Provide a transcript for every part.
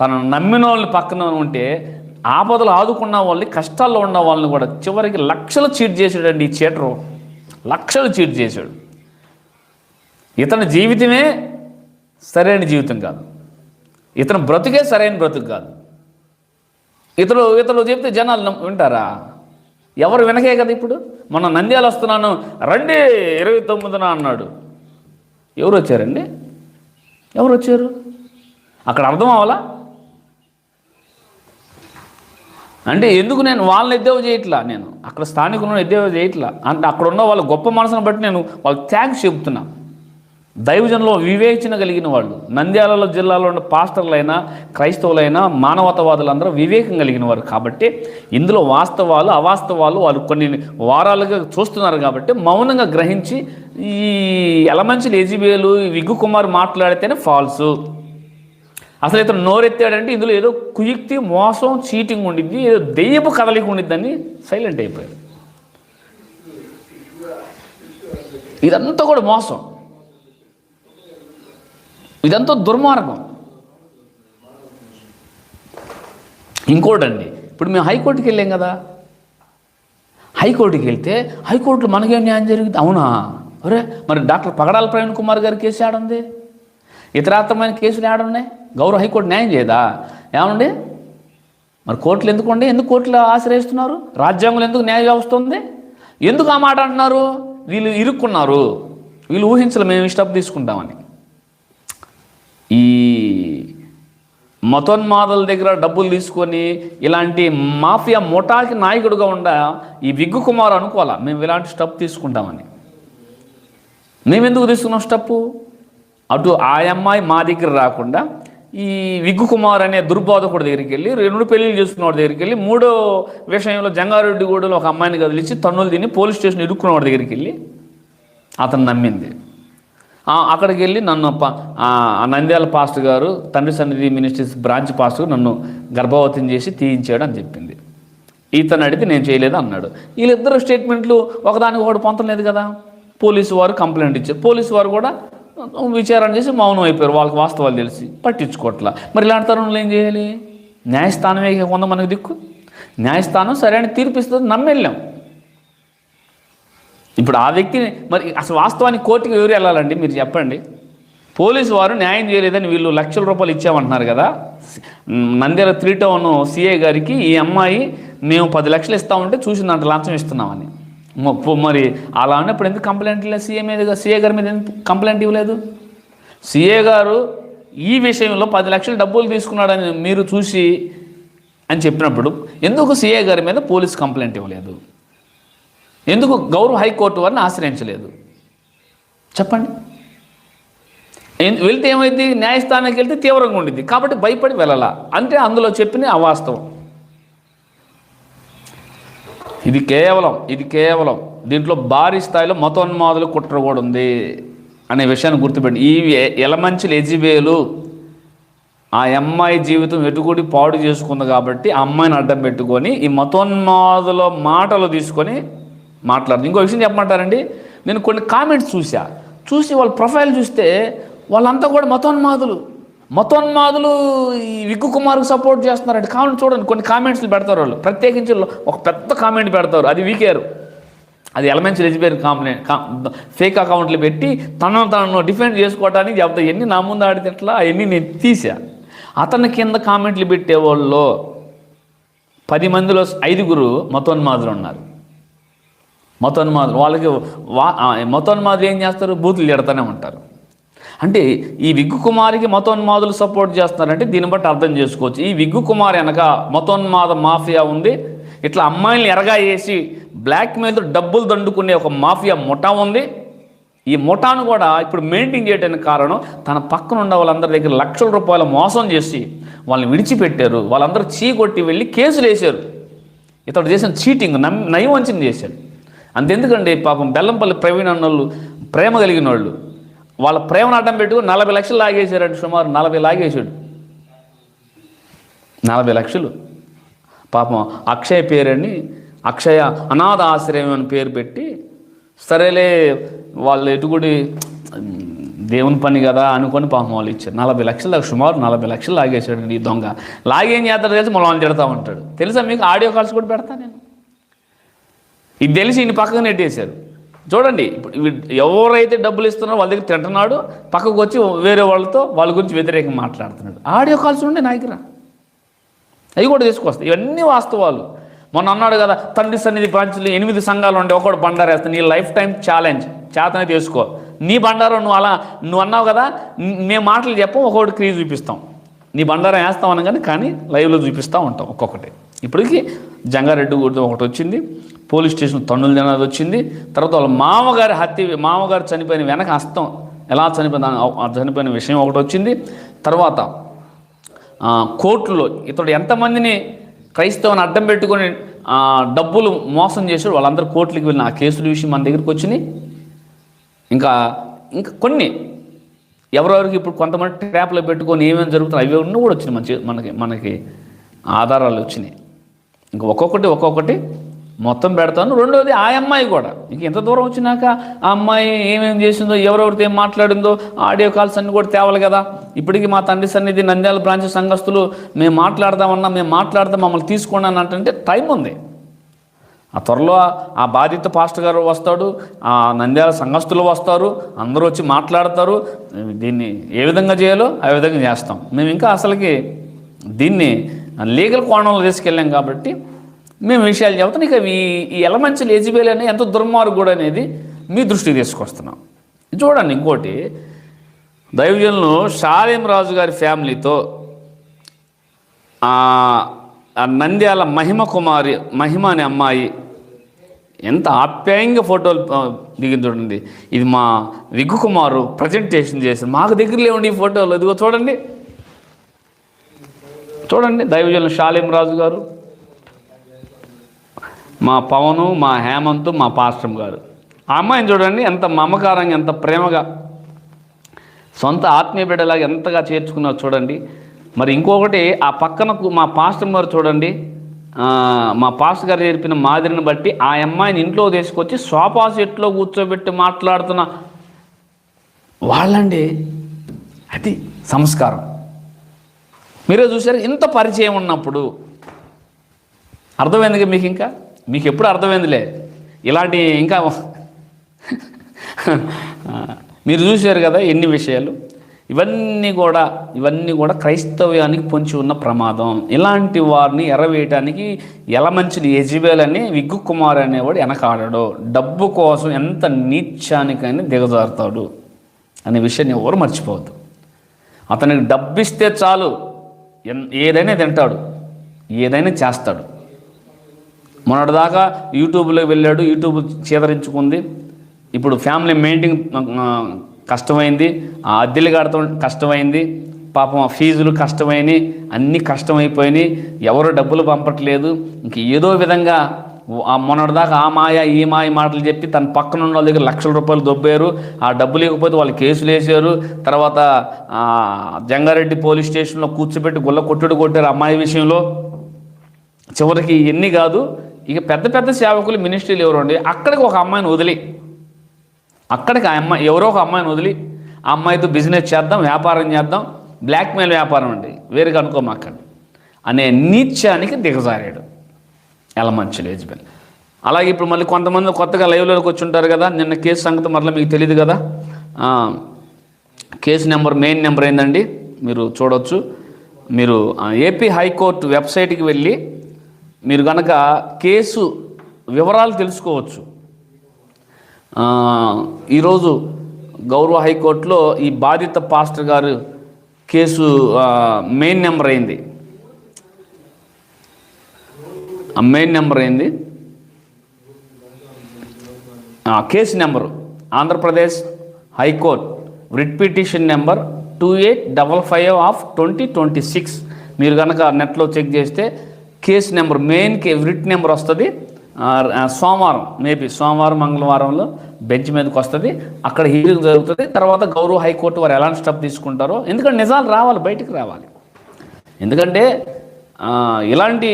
తనను నమ్మిన వాళ్ళని పక్కన ఉంటే ఆపదలు ఆదుకున్న వాళ్ళని కష్టాల్లో ఉన్న వాళ్ళని కూడా చివరికి లక్షలు చీట్ చేశాడండి ఈ చీటరు లక్షలు చీట్ చేశాడు. ఇతని జీవితమే సరైన జీవితం కాదు. ఇతను బ్రతుకే సరైన బ్రతుకు కాదు. ఇతడు ఇతడు చెప్తే జనాలు వింటారా? ఎవరు వినకే కదా ఇప్పుడు? మొన్న నంద్యాలు వస్తున్నాను రండి ఇరవై తొమ్మిదిన అన్నాడు. ఎవరు వచ్చారండి? ఎవరు వచ్చారు? అక్కడ అర్థం అవ్వాలా? అంటే ఎందుకు నేను వాళ్ళని ఎద్దేవ చేయట్లా నేను? అక్కడ స్థానికులను ఎద్దేవ చేయట్లా? అంటే అక్కడ ఉన్న వాళ్ళ గొప్ప మనసును బట్టి నేను వాళ్ళకి థ్యాంక్స్ చెబుతున్నా. దైవజనంలో వివేచన కలిగిన వాళ్ళు నంద్యాలలో జిల్లాలో ఉన్న పాస్టర్లైనా క్రైస్తవులైనా మానవతవాదులందరూ వివేకం కలిగిన వారు కాబట్టి ఇందులో వాస్తవాలు అవాస్తవాలు వాళ్ళు కొన్ని వారాలుగా చూస్తున్నారు కాబట్టి మౌనంగా గ్రహించి ఈ ఎలమంచిలు ఎజిబేలు విగ్గు కుమార్ మాట్లాడితేనే ఫాల్సు. అసలు ఇతను నోరెత్తాడంటే ఇందులో ఏదో కుయుక్తి మోసం చీటింగ్ ఉండిద్ది ఏదో దెయ్యపు కదలిక ఉండిద్దని సైలెంట్ అయిపోయారు ఇదంతా కూడా మోసం. ఇదంతా దుర్మార్గం. ఇంకోటండి ఇప్పుడు మేము హైకోర్టుకి వెళ్ళాం కదా. హైకోర్టుకి వెళ్తే హైకోర్టులో మనకేం న్యాయం జరిగింది అవునా? అరే మరి డాక్టర్ పగడాల ప్రవీణ్ కుమార్ గారి కేసు ఆడంది. ఇతరాత్మైన కేసులు ఏడున్నాయి గౌరవ హైకోర్టు న్యాయం చేయదా? ఏమండి? మరి కోర్టులు ఎందుకుండి? ఎందుకు కోర్టులు ఆశ్రయిస్తున్నారు? రాజ్యాంగంలో ఎందుకు న్యాయ వ్యవస్థ ఉంది? ఎందుకు ఆ మాట అంటున్నారు? వీళ్ళు ఇరుక్కున్నారు. వీళ్ళు ఊహించలే మేము ఇష్టం తీసుకుంటామని. ఈ మతోన్మాదుల దగ్గర డబ్బులు తీసుకొని ఇలాంటి మాఫియా ముఠాకి నాయకుడుగా ఉండ ఈ విగ్గు కుమార్ అనుకోవాలా? మేము ఇలాంటి స్టెప్ తీసుకుంటామని. మేము ఎందుకు తీసుకున్నాం స్టప్పు? అటు ఆ అమ్మాయి మా దగ్గర రాకుండా ఈ విగ్గు కుమార్ అనే దుర్బోధకుడి దగ్గరికి వెళ్ళి రెండు పెళ్ళిళ్ళు చేసుకున్నవాడి దగ్గరికి వెళ్ళి మూడో విషయంలో జంగారెడ్డి గూడలో ఒక అమ్మాయిని కదిలించి తన్నులు తిని పోలీస్ స్టేషన్ ఇరుక్కున్నవాడి దగ్గరికి వెళ్ళి అతను నమ్మింది. అక్కడికి వెళ్ళి నన్ను నంద్యాల పాస్టర్ గారు తండ్రి సన్నిధి మినిస్ట్రీస్ బ్రాంచ్ పాస్టర్ నన్ను గర్భవతిని చేసి తీయించాడు అని చెప్పింది. ఇతను అడిగితే నేను చేయలేదు అన్నాడు. వీళ్ళిద్దరు స్టేట్మెంట్లు ఒకదానికి ఒకటి పొందలేదు కదా. పోలీసు వారు కంప్లైంట్ ఇచ్చారు. పోలీసు వారు కూడా విచారణ చేసి మౌనం అయిపోయారు. వాళ్ళకి వాస్తవాలు తెలిసి పట్టించుకోవట్లా. మరి ఇలాంటి తరుణంలో ఏం చేయాలి? న్యాయస్థానమే కొంత మనకు దిక్కు. న్యాయస్థానం సరైన తీర్పిస్తుంది నమ్మెళ్ళాం. ఇప్పుడు ఆ వ్యక్తిని మరి అసలు వాస్తవానికి కోర్టుకి ఎవరు వెళ్ళాలండి? మీరు చెప్పండి. పోలీసు వారు న్యాయం చేయలేదని వీళ్ళు లక్షల రూపాయలు ఇచ్చామంటున్నారు కదా. నంద్యాల త్రీ టౌన్ సీఏ గారికి ఈ అమ్మాయి మేము పది లక్షలు ఇస్తామంటే చూసిందంట లంచం ఇస్తున్నామని. మరి అలా ఉన్నప్పుడు ఎందుకు కంప్లైంట్ ఇవ్వలేదు సీఏ మీద సీఏ గారి మీద ఎందుకు కంప్లైంట్ ఇవ్వలేదు? సీఏ గారు ఈ విషయంలో పది లక్షలు డబ్బులు తీసుకున్నాడని మీరు చూసి అని చెప్పినప్పుడు ఎందుకు సీఏ గారి మీద పోలీస్ కంప్లైంట్ ఇవ్వలేదు? ఎందుకు గౌరవ హైకోర్టు వారిని ఆశ్రయించలేదు? చెప్పండి. వెళ్తే ఏమైంది? న్యాయస్థానానికి వెళ్తే తీవ్రంగా ఉండింది కాబట్టి భయపడి వెళ్ళాల? అంటే అందులో చెప్పిన అవాస్తవం. ఇది కేవలం ఇది కేవలం దీంట్లో భారీ స్థాయిలో మతోన్మాదులు కుట్ర కూడా ఉంది అనే విషయాన్ని గుర్తుపెట్టి. ఈ ఎలమంచులు ఎజిబేలు ఆ అమ్మాయి జీవితం ఎటుకూడి పాడు చేసుకుంది కాబట్టి ఆ అమ్మాయిని అడ్డం పెట్టుకొని ఈ మతోన్మాదుల మాటలు తీసుకొని మాట్లాడుతుంది. ఇంకో విషయం చెప్పమంటారండి నేను కొన్ని కామెంట్స్ చూసా చూసి వాళ్ళ ప్రొఫైల్ చూస్తే వాళ్ళంతా కూడా మతోన్మాదులు. మతోన్మాదులు ఈ విగ్గు కుమార్కు సపోర్ట్ చేస్తున్నారంటే కామెంట్ చూడండి కొన్ని కామెంట్స్లు పెడతారు వాళ్ళు. ప్రత్యేకించి ఒక పెద్ద కామెంట్ పెడతారు. అది వీకేరు అది ఎలమెంట్స్ రెజిపేర్ కాంప్లైంట్ ఫేక్ అకౌంట్లు పెట్టి తనను తనను డిఫెండ్ చేసుకోవడానికి చెప్తా ఎన్ని నా ముందు ఆడితే ఎట్లా అవన్నీ నేను తీసా అతని కింద కామెంట్లు పెట్టేవాళ్ళు పది మందిలో ఐదుగురు మతోన్మాదులు ఉన్నారు. మతోన్మాదులు. వాళ్ళకి వా మతోన్మాదులు ఏం చేస్తారు? బూతులు తిడతానే ఉంటారు. అంటే ఈ విగ్గు కుమారికి మతోన్మాదులు సపోర్ట్ చేస్తున్నారంటే దీన్ని బట్టి అర్థం చేసుకోవచ్చు. ఈ విగ్గు కుమార్ వెనక మతోన్మాద మాఫియా ఉంది. ఇట్లా అమ్మాయిల్ని ఎరగా వేసి బ్లాక్ మీద డబ్బులు దండుకునే ఒక మాఫియా ముఠా ఉంది. ఈ ముఠాను కూడా ఇప్పుడు మెయింటైన్ చేయడానికి కారణం తన పక్కన ఉన్న వాళ్ళందరి దగ్గర లక్షల రూపాయల మోసం చేసి వాళ్ళని విడిచిపెట్టారు. వాళ్ళందరూ చీకొట్టి వెళ్ళి కేసులు వేశారు. ఇతడు చేసిన చీటింగ్ నమ్ నయవంచన చేశాడు. అంతెందుకండి పాపం బెల్లంపల్లి ప్రవీణ్ అన్నోళ్ళు ప్రేమ కలిగిన వాళ్ళు వాళ్ళ ప్రేమను అడ్డం పెట్టుకుని నలభై లక్షలు లాగేశారండి సుమారు నలభై లాగేశాడు. నలభై లక్షలు. పాపం అక్షయ పేరని అక్షయ అనాథ ఆశ్రయం అని పేరు పెట్టి సరేలే వాళ్ళు ఎటుగుడి దేవుని పని కదా అనుకొని పాపం వాళ్ళు ఇచ్చారు. నలభై లక్షలు సుమారు నలభై లక్షలు లాగేశాడు ఈ దొంగ. లాగేం చేస్తాడు తెలిసి మనం తిడతా ఉంటాడు. తెలుసా మీకు ఆడియో కాల్స్ కూడా పెడతా నేను? ఇది తెలిసి ఈయన పక్కకు నెట్టేశారు. చూడండి ఇప్పుడు ఎవరైతే డబ్బులు ఇస్తున్నారో వాళ్ళ దగ్గర తింటున్నాడు పక్కకు వచ్చి వేరే వాళ్ళతో వాళ్ళ గురించి వ్యతిరేకంగా మాట్లాడుతున్నాడు. ఆడియో కాల్స్ ఉండే నా దగ్గర అవి కూడా తీసుకొస్తాయి. ఇవన్నీ వాస్తవాలు. మొన్న అన్నాడు కదా తండ్రి సన్నిధి బ్రాంచ్లు ఎనిమిది సంఘాలు ఉండే ఒకటి బండారు నీ లైఫ్ టైం ఛాలెంజ్. చేతనే తీసుకో. నీ బండారం నువ్వు అలా నువ్వు అన్నావు కదా మేము మాటలు చెప్పం ఒక్కొక్కటి క్రీజ్ చూపిస్తాం. నీ బండారం వేస్తాం అనగానే కానీ లైవ్లో చూపిస్తూ ఉంటాం ఒక్కొక్కటి. ఇప్పటికి జంగారెడ్డి గుడి ఒకటి వచ్చింది. పోలీస్ స్టేషన్ తన్నులు తినాల్సి వచ్చింది. తర్వాత వాళ్ళ మామగారి హత్య మామగారు చనిపోయిన వెనక హస్తం ఎలా చనిపోయిన చనిపోయిన విషయం ఒకటి వచ్చింది. తర్వాత కోర్టులో ఇతడు ఎంతమందిని క్రైస్తవుని అడ్డం పెట్టుకొని డబ్బులు మోసం చేశాడు వాళ్ళందరూ కోర్టులకు వెళ్ళిన ఆ కేసుల విషయం మన దగ్గరికి వచ్చినాయి ఇంకా ఇంకా కొన్ని ఎవరెవరికి ఇప్పుడు కొంతమంది ట్యాప్లో పెట్టుకొని ఏమేమి జరుగుతున్నాయి అవి కూడా వచ్చినాయి మంచి మనకి మనకి ఆధారాలు వచ్చినాయి. ఇంకా ఒక్కొక్కటి ఒక్కొక్కటి మొత్తం పెడతాను. రెండోది ఆ అమ్మాయి కూడా. ఇంక ఎంత దూరం వచ్చినాక ఆ అమ్మాయి ఏమేమి చేసిందో ఎవరెవరితో ఏం మాట్లాడిందో ఆడియో కాల్స్ అన్నీ కూడా తేవాలి కదా. ఇప్పటికీ మా తండ్రి సన్నిధి నంద్యాల బ్రాంచ్ సంఘస్థులు మేము మాట్లాడదామన్నా మేము మాట్లాడదాం మమ్మల్ని తీసుకోండి అని అంటే టైం ఉంది. ఆ త్వరలో ఆ బాధిత పాస్టర్ గారు వస్తాడు ఆ నంద్యాల సంఘస్థులు వస్తారు అందరూ వచ్చి మాట్లాడతారు. దీన్ని ఏ విధంగా చేయాలో ఆ విధంగా చేస్తాం. మేము ఇంకా అసలుకి దీన్ని లీగల్ కోణంలో తీసుకెళ్ళాం కాబట్టి మేము విషయాలు చెబుతాం. ఇక ఈ ఈ ఎలమంచి ఎజిబేల్ అనేది ఎంత దుర్మార్గుడు అనేది మీ దృష్టికి తీసుకొస్తున్నాం. చూడండి ఇంకోటి దైవజనులు షాలేం రాజు గారి ఫ్యామిలీతో ఆ నంద్యాల మహిమ కుమారి మహిమ అనే అమ్మాయి ఎంత ఆప్యాయంగా ఫోటోలు దిగింది చూడండి. ఇది మా విగ్గు కుమారు ప్రజెంటేషన్ చేసింది. మాకు దగ్గర లేవండి ఈ ఫోటోలు ఇదిగో చూడండి. చూడండి దైవజనులు షాలేం రాజు గారు. మా పవను మా హేమంత్ మా పాస్టమ్ గారు. ఆ అమ్మాయిని చూడండి ఎంత మమకారంగా ఎంత ప్రేమగా. సొంత ఆత్మీయ బిడ్డలాగా ఎంతగా చేర్చుకున్నారు చూడండి. మరి ఇంకొకటి ఆ పక్కన మా పాస్టర్ గారు చూడండి. మా పాస్టర్ గారు నేర్పిన మాదిరిని బట్టి ఆ అమ్మాయిని ఇంట్లో తీసుకొచ్చి సోఫా సెట్లో కూర్చోబెట్టి మాట్లాడుతున్న వాళ్ళండి అది సంస్కారం. మీరే చూసారు ఇంత పరిచయం ఉన్నప్పుడు. అర్థమైందిగా మీకు ఇంకా మీకు ఎప్పుడు అర్థమైందిలే? ఇలాంటి ఇంకా మీరు చూశారు కదా ఎన్ని విషయాలు? ఇవన్నీ కూడా ఇవన్నీ కూడా క్రైస్తవ్యానికి పొంచి ఉన్న ప్రమాదం. ఇలాంటి వారిని ఎరవేయటానికి ఎలమంచిని యజబేల్ అని విగ్గు కుమార్ అనేవాడు వెనకాడడు. డబ్బు కోసం ఎంత నీచానికైనా దిగజారుతాడు అనే విషయాన్ని ఎవరు మర్చిపోవద్దు. అతనికి డబ్బిస్తే చాలు. ఎన్- ఏదైనా తింటాడు. ఏదైనా చేస్తాడు. మొన్నటిదాకా యూట్యూబ్లో వెళ్ళాడు యూట్యూబ్ చేదరించుకుంది. ఇప్పుడు ఫ్యామిలీ మెయింటైన్ కష్టమైంది. ఆ అద్దెలు కడతాం కష్టమైంది. పాపం ఆ ఫీజులు కష్టమైనవి అన్నీ కష్టమైపోయినాయి. ఎవరు డబ్బులు పంపట్లేదు. ఇంక ఏదో విధంగా ఆ మొన్నటిదాకా ఆ మాయ ఈ మాయ మాటలు చెప్పి తన పక్కన ఉన్న వాళ్ళ దగ్గర లక్షల రూపాయలు దొబ్బారు. ఆ డబ్బులు ఇవ్వకపోతే వాళ్ళు కేసులు వేసారు తర్వాత జంగారెడ్డి పోలీస్ స్టేషన్లో కూర్చోబెట్టి గుల్ల కొట్టుడు కొట్టారు అమ్మాయి విషయంలో. చివరికి ఎన్ని కాదు ఇక పెద్ద పెద్ద సేవకులు మినిస్ట్రీలు ఎవరు ఉండి అక్కడికి ఒక అమ్మాయిని వదిలి. అక్కడికి ఆ అమ్మాయి ఎవరో ఒక అమ్మాయిని వదిలి ఆ అమ్మాయితో బిజినెస్ చేద్దాం వ్యాపారం చేద్దాం. బ్లాక్మెయిల్ వ్యాపారం అండి. వేరుగా అనుకోమాకండి. అనే నీత్యానికి దిగజారాడు. ఎలమంచి లేజ్బెల్. అలాగే ఇప్పుడు మళ్ళీ కొంతమంది కొత్తగా లైవ్లోకి వచ్చి ఉంటారు కదా నిన్న కేసు సంగతి మరలా మీకు తెలియదు కదా. కేసు నెంబర్ మెయిన్ నెంబర్ ఏందండి? మీరు చూడవచ్చు మీరు ఏపీ హైకోర్టు వెబ్సైట్కి వెళ్ళి మీరు కనుక కేసు వివరాలు తెలుసుకోవచ్చు. ఈరోజు గౌరవ హైకోర్టులో ఈ బాధిత పాస్టర్ గారు కేసు మెయిన్ నెంబర్ అయింది. మెయిన్ నెంబర్ అయింది. Case number Andhra Pradesh high court writ petition number two eight double five of twenty twenty six. మీరు కనుక నెట్లో చెక్ చేస్తే కేసు నెంబర్ మెయిన్ కే రిట్ నెంబర్ వస్తుంది. సోమవారం మేబీ సోమవారం మంగళవారంలో బెంచ్ మీదకి వస్తుంది. అక్కడ హీరింగ్ జరుగుతుంది. తర్వాత గౌరవ హైకోర్టు వారు ఎలాంటి స్టెప్ తీసుకుంటారో ఎందుకంటే నిజాలు రావాలి బయటికి రావాలి. ఎందుకంటే ఇలాంటి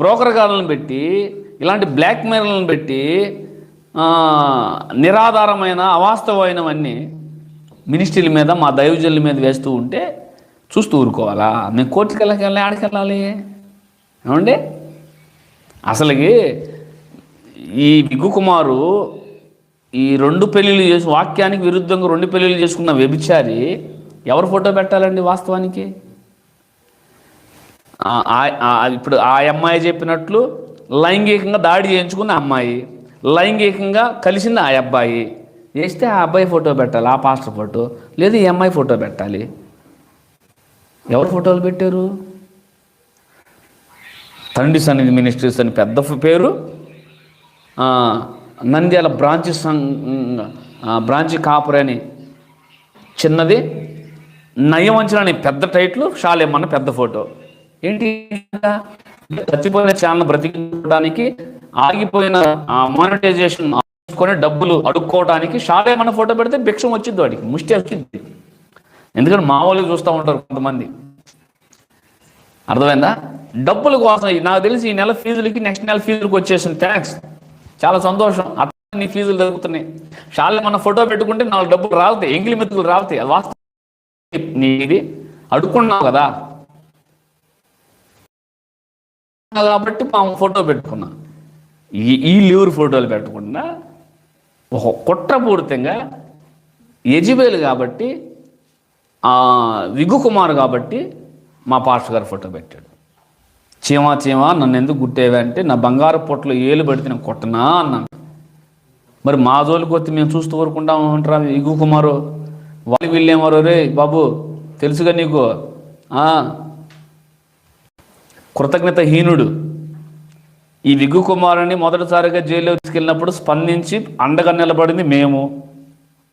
బ్రోకర్గాలను బ్రోకర్ పెట్టి ఇలాంటి బ్లాక్మెయిల్లను పెట్టి నిరాధారమైన అవాస్తవమైనవన్నీ మినిస్ట్రీల మీద మా దైవజనుల మీద వేస్తూ ఉంటే చూస్తూ ఊరుకోవాలా? మేము కోర్టుకి వెళ్ళకి ఆడికెళ్ళాలి? ఏమండి? అసలుకి ఈ విగ్గుకుమారు ఈ రెండు పెళ్ళిళ్ళు చేసి వాక్యానికి విరుద్ధంగా రెండు పెళ్ళిళ్ళు చేసుకున్న వ్యభిచారి ఎవరు ఫోటో పెట్టాలండి వాస్తవానికి? ఇప్పుడు ఆ అమ్మాయి చెప్పినట్లు లైంగికంగా దాడి చేయించుకున్న అమ్మాయి లైంగికంగా కలిసింది ఆ అబ్బాయి వేస్తే ఆ అబ్బాయి ఫోటో పెట్టాలి ఆ పాస్టర్ ఫోటో లేదు ఈ అమ్మాయి ఫోటో పెట్టాలి. ఎవరు ఫోటోలు పెట్టారు? తండ్రి సన్నిధి మినిస్ట్రీస్ అని పెద్ద పేరు. నంద్యాల బ్రాంచ్ సం- బ్రాంచ్ కాపురి అని చిన్నది. నయవంచన అని పెద్ద టైట్లు షాలేమన్న పెద్ద ఫోటో. ఏంటి? చచ్చిపోయిన ఛానల్ బ్రతికించడానికి ఆగిపోయిన మానిటైజేషన్ కొని డబ్బులు అడుక్కోవడానికి షాలేమన్న ఫోటో పెడితే భిక్షం వచ్చింది వాడికి ముష్టి వచ్చింది ఎందుకంటే మా వాళ్ళు చూస్తూ ఉంటారు కొంతమంది. అర్థమైందా? డబ్బుల కోసం నాకు తెలిసి ఈ నెల ఫీజులకి నెక్స్ట్ నెల ఫీజులకి వచ్చేసింది. ట్యాక్స్ చాలా సంతోషం. అట్లా నీ ఫీజులు దొరుకుతున్నాయి. షాల్లో మన ఫోటో పెట్టుకుంటే నాలుగు డబ్బులు రావుతాయి ఎంగిలి మెతుకులు రావుతాయి అది వాస్తవం. నీ ఇది అడుక్కున్నావు కదా. కాబట్టి మా ఫోటో పెట్టుకున్నా. ఈ ఈ లీవర్ ఫోటోలు పెట్టకుండా ఒక కుట్రపూరితంగా ఎజిబేలు కాబట్టి విఘుకుమార్ కుమార్ కాబట్టి మా పాస్టర్ గారు ఫోటో పెట్టాడు. చీమా చీమా నన్ను ఎందుకు గుట్టేవా అంటే నా బంగారు పొట్టలో ఏలు పడితే నేను కొట్టనా అన్నాను మరి మా జోలికి వచ్చి మేము చూస్తూ ఊరుకుంటా అంటారా విగు కుమారు? వాళ్ళు వీళ్ళేమారో రే బాబు తెలుసుగా నీకు? కృతజ్ఞత హీనుడు ఈ విగు కుమారుని మొదటిసారిగా జైల్లో తీసుకెళ్ళినప్పుడు స్పందించి అండగా నిలబడింది మేము.